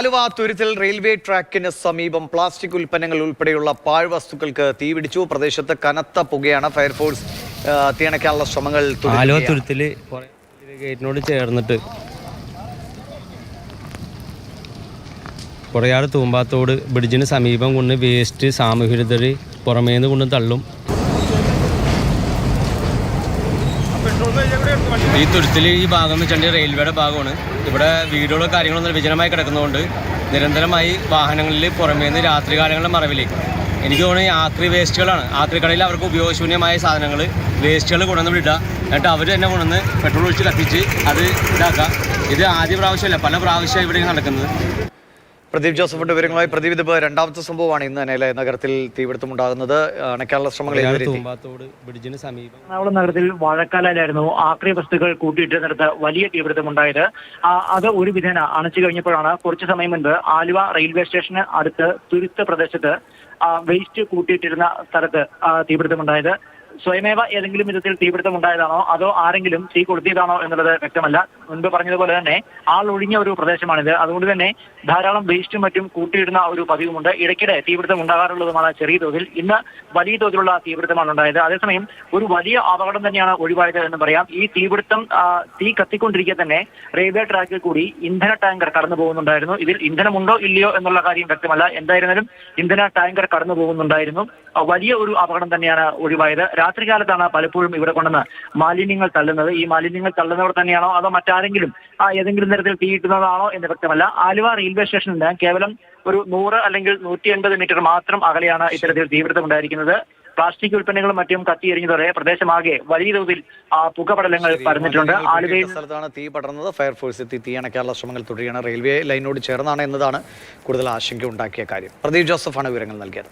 Aluva തുരുത്തിൽ railway ട്രാക്കിന് സമീപം plastic ഉൽപ്പന്നങ്ങൾ ഉൾപ്പെടെയുള്ള പാഴ്വസ്തുക്കൾക്ക് തീപിടിച്ചു. പ്രദേശത്ത് കനത്ത പുകയാണ് ഫയർഫോഴ്സ് തീണയ്ക്കാനുള്ള ശ്രമങ്ങൾ ആലുവ തുരുത്തിൽ ഗേറ്റിനോട് ചേർന്നിട്ട് കുറയാട് തൂമ്പാത്തോട് ബ്രിഡ്ജിന് സമീപം കൊണ്ട് വേസ്റ്റ് സാമൂഹ്യതര് പുറമേന്ന് കൊണ്ട് തള്ളും. ഈ തുരുത്തിൽ ഈ ഭാഗം എന്ന് വെച്ചാൽ റെയിൽവേയുടെ ഭാഗമാണ്. ഇവിടെ വീടുകളോ കാര്യങ്ങളൊന്നും വിജനമായി കിടക്കുന്നതുകൊണ്ട് നിരന്തരമായി വാഹനങ്ങളിൽ പുറമേ നിന്ന് രാത്രികാലങ്ങളുടെ മറവിലേക്ക്. എനിക്ക് തോന്നുന്നത് ആക്രി വേസ്റ്റുകളാണ്. ആക്രി കടയിൽ അവർക്ക് ഉപയോഗശൂന്യമായ സാധനങ്ങൾ വേസ്റ്റുകൾ കൊണ്ടുവന്ന് വിടുക. എന്നിട്ട് അവർ തന്നെ കൊണ്ടുവന്ന് പെട്രോൾ ഒഴിച്ച് കത്തിച്ച് അത് ഇതാക്കുക. ഇത് ആദ്യ പ്രാവശ്യമല്ല പല പ്രാവശ്യമാണ് ഇവിടെ നടക്കുന്നത്. പ്രദീപ് ജോസഫിന്റെ വിവരങ്ങളുമായി പ്രദീപ് ഇതിപ്പോ രണ്ടാമത്തെ സംഭവമാണ് ഇന്ന് തന്നെ നഗരത്തിൽ തീപിടുത്തമുണ്ടാകുന്നത് അണയ്ക്കാനുള്ള ശ്രമങ്ങൾ ബ്രിഡ്ജിന് സമീപം. എറണാകുളം നഗരത്തിൽ വാഴക്കാലായിരുന്നു ആക്രി വസ്തുക്കൾ കൂട്ടിയിട്ടിരുന്നിടത്ത് വലിയ തീപിടുത്തമുണ്ടായത് ഉണ്ടായത്. അത് ഒരു വിധേന അണച്ചു കഴിഞ്ഞപ്പോഴാണ് കുറച്ചു സമയം മുൻപ് ആലുവ റെയിൽവേ സ്റ്റേഷന് അടുത്ത് തുരുത്ത പ്രദേശത്ത് വേസ്റ്റ് കൂട്ടിയിട്ടിരുന്ന സ്ഥലത്ത് തീപിടുത്തം തീപിടുത്തമുണ്ടായത് സ്വയമേവ ഏതെങ്കിലും വിധത്തിൽ തീപിടുത്തം ഉണ്ടായതാണോ? അതോ ആരെങ്കിലും തീ കൊളുത്തിയതാണോ എന്നുള്ളത് വ്യക്തമല്ല. മുൻപ് പറഞ്ഞതുപോലെ തന്നെ ആൾ ഒഴിഞ്ഞ ഒരു പ്രദേശമാണിത്. അതുകൊണ്ട് തന്നെ ധാരാളം വേസ്റ്റും മറ്റും കൂട്ടിയിടുന്ന ഒരു പതിവുമുണ്ട്. ഇടയ്ക്കിടെ തീപിടുത്തം ഉണ്ടാകാറുള്ളതുമാണ് ചെറിയ തോതിൽ. ഇന്ന് വലിയ തോതിലുള്ള തീപിടുത്തമാണ് ഉണ്ടായത്. അതേസമയം ഒരു വലിയ അപകടം തന്നെയാണ് ഒഴിവായത് എന്ന് പറയാം. ഈ തീപിടുത്തം തീ കത്തിക്കൊണ്ടിരിക്കെ തന്നെ റെയിൽവേ ട്രാക്കിൽ കൂടി ഇന്ധന ടാങ്കർ കടന്നു പോകുന്നുണ്ടായിരുന്നു. ഇതിൽ ഇന്ധനമുണ്ടോ ഇല്ലയോ എന്നുള്ള കാര്യം വ്യക്തമല്ല. എന്തായിരുന്നാലും ഇന്ധന ടാങ്കർ കടന്നു പോകുന്നുണ്ടായിരുന്നു. വലിയ ഒരു അപകടം തന്നെയാണ് ഒഴിവായത്. രാത്രികാലത്താണ് പലപ്പോഴും ഇവിടെ കൊണ്ടുവന്ന് മാലിന്യങ്ങൾ തള്ളുന്നത്. ഈ മാലിന്യങ്ങൾ തള്ളുന്നവർ തന്നെയാണോ അതോ മറ്റാരെങ്കിലും ഏതെങ്കിലും തരത്തിൽ തീയിട്ടുന്നതാണോ എന്ന് വ്യക്തമല്ല. ആലുവ റെയിൽവേ സ്റ്റേഷനിൽ നിന്ന് കേവലം ഒരു നൂറ് അല്ലെങ്കിൽ നൂറ്റി എൺപത് മീറ്റർ മാത്രം അകലെയാണ് ഇത്തരത്തിൽ തീവ്രത ഉണ്ടായിരിക്കുന്നത്. പ്ലാസ്റ്റിക് ഉൽപ്പന്നങ്ങളും മറ്റും കത്തിയെറിഞ്ഞതോടെ പ്രദേശമാകെ വലിയ തോതിൽ പുകപടലങ്ങൾ പരന്നിട്ടുണ്ട്. ആലുവയിൽ സ്ഥലത്താണ് തീ പടർന്നത്. ഫയർഫോഴ്സ് എത്തി തീ അണയ്ക്കാനുള്ള ശ്രമങ്ങൾ തുടരുകയാണ്. റെയിൽവേ ലൈനോട് ചേർന്നാണ് എന്നതാണ് കൂടുതൽ ആശങ്ക ഉണ്ടാക്കിയ കാര്യം. പ്രദീപ് ജോസഫാണ് വിവരങ്ങൾ നൽകിയത്.